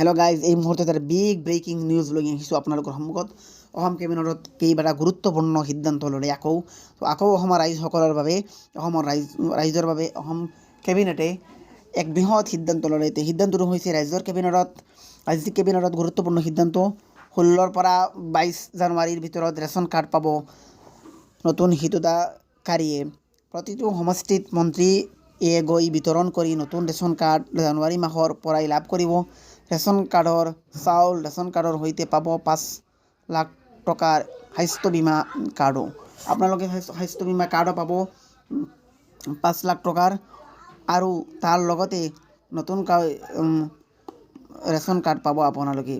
Hello' guys এই মুহূৰ্তত এটা বিগ ব্ৰেকিং নিউজ লৈ আহিছোঁ আপোনালোকৰ সন্মুখত। অসম কেবিনেটত কেইবাটা গুৰুত্বপূৰ্ণ সিদ্ধান্ত ল'লে আকৌ। আকৌ অসমৰ ৰাইজসকলৰ বাবে, অসমৰ ৰাইজ, ৰাইজৰ বাবে অসম কেবিনেটে এক বৃহৎ সিদ্ধান্ত ল'লে। এই সিদ্ধান্তটো হৈছে ৰাজ্যৰ কেবিনেটত, ৰাজ্যিক কেবিনেটত গুৰুত্বপূৰ্ণ সিদ্ধান্ত। ষোল্লৰ পৰা বাইছ জানুৱাৰীৰ ভিতৰত ৰেচন কাৰ্ড পাব নতুন হিতোদাকাৰীয়ে। প্ৰতিটো সমষ্টিত মন্ত্ৰীয়ে গৈ বিতৰণ কৰি নতুন ৰেচন কাৰ্ড জানুৱাৰী মাহৰ পৰাই লাভ কৰিব। ৰেচন কাৰ্ডৰ চাউল ৰেচন কাৰ্ডৰ সৈতে পাব পাঁচ লাখ টকাৰ স্বাস্থ্য বীমা কাৰ্ডো। আপোনালোকে স্বাস্থ্য বীমা কাৰ্ডো পাব পাঁচ লাখ টকাৰ। আৰু তাৰ লগতে নতুনকৈ ৰেচন কাৰ্ড পাব আপোনালোকে।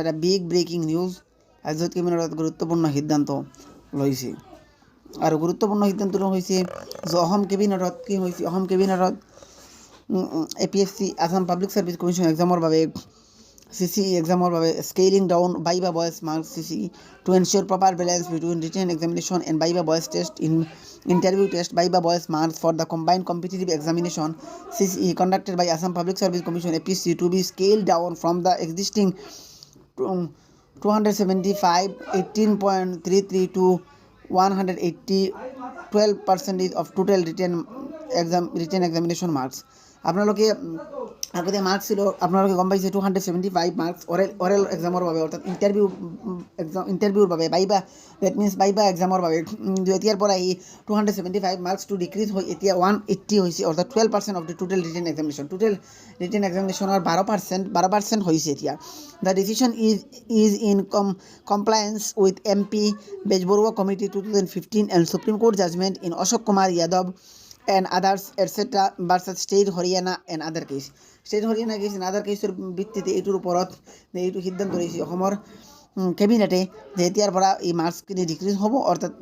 এটা বিগ ব্ৰেকিং নিউজ ৰাজ্যত কেবিনেটত গুৰুত্বপূৰ্ণ সিদ্ধান্ত লৈছে। আৰু গুৰুত্বপূৰ্ণ সিদ্ধান্তটো হৈছে যে অসম কেবিনেটত কি হৈছে, অসম কেবিনেটত A P S C Assam public service commission এক্সামৰ বাবে চি এক্সামৰ বাবে scaling down viva voce marks C C to ensure proper balance between written examination and viva voce test in interview test viva voce marks for the combined competitive examination E conducted by Assam public service commission A P C to be scale down from the existing 275 18.33 to 180 12 percentage of total written exam, written examination marks. আপোনালোকে আগতে marks ছিল, আপোনালোকে গম পাইছে two hundred seventy five marks oral oral এক্সামৰ বাবে, অৰ্থাৎ interview exam ইণ্টাৰভিউৰ বাবে বাইবা that means বাইবা এক্সামৰ বাবে। এতিয়াৰ পৰা এই টু হাণ্ড্ৰেড ছেভেণ্টি ফাইভ মাৰ্কছটো ডিক্ৰিজ হৈ, এতিয়া ওৱান এইট্টি হৈছে, অৰ্থাৎ twelve percent of the total written examination total written এক্সামিনেশ্যনৰ বাৰ পাৰ্চেণ্ট বাৰ পাৰ্চেণ্ট হৈছে এতিয়া। The decision is is in com compliance with M P Bezbaruah committee two thousand fifteen and supreme court judgment in Ashok Kumar Yadav and others etcetera versus state Haryana and other case state Haryana case and other কেছৰ ভিত্তিতে এইটোৰ ওপৰত এইটো সিদ্ধান্ত লৈছে অসমৰ কেবিনেটে যে এতিয়াৰ পৰা এই মাৰ্কছখিনি ডিক্ৰিজ হ'ব, অৰ্থাৎ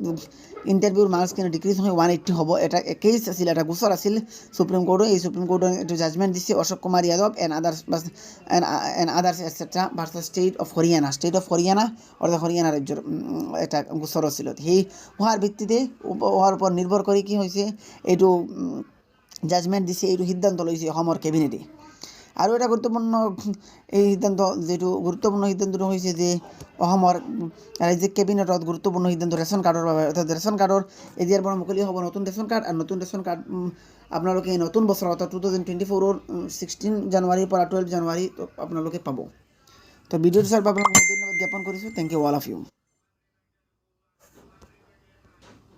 ইণ্টাৰভিউৰ মাৰ্কছখিনি ডিক্ৰিজ হৈ ওৱান এইট্টি হ'ব। এটা কেছ আছিল, এটা গোচৰ আছিল সুপ্ৰিম কোৰ্টৰ। এই সুপ্ৰিম কোৰ্টৰ এইটো জাজমেণ্ট দিছে Ashok Kumar Yadav and others and others etcetera versus state of Haryana state of Haryana অৰ্থাৎ হৰিয়ানা ৰাজ্যৰ এটা গোচৰ আছিল। সেই হোৱাৰ ভিত্তিতে হোৱাৰ ওপৰত নিৰ্ভৰ কৰি কি হৈছে, এইটো জাজমেণ্ট দিছে, এইটো সিদ্ধান্ত লৈছে অসমৰ কেবিনেটে আৰু এটা গুৰুত্বপূৰ্ণ এই সিদ্ধান্ত যিটো গুৰুত্বপূৰ্ণ সিদ্ধান্তটো হৈছে যে অসমৰ ৰাজ্যিক কেবিনেটত গুৰুত্বপূৰ্ণ সিদ্ধান্ত ৰেচন কাৰ্ডৰ বাবে, অৰ্থাৎ ৰেচন কাৰ্ডৰ এতিয়াৰ পৰা মুকলি হ'ব নতুন ৰেচন কাৰ্ড আৰু নতুন ৰেচন কাৰ্ড আপোনালোকে এই নতুন বছৰ অৰ্থাৎ টু থাউজেণ্ড টুৱেণ্টি ফ'ৰৰ ছিক্সটিন জানুৱাৰীৰ পৰা টুৱেল্ভ জানুৱাৰী আপোনালোকে পাব। তো ভিডিঅ'টো চোৱাৰ বাবে আপোনালোক ধন্যবাদ জ্ঞাপন কৰিছোঁ। Thank you all of you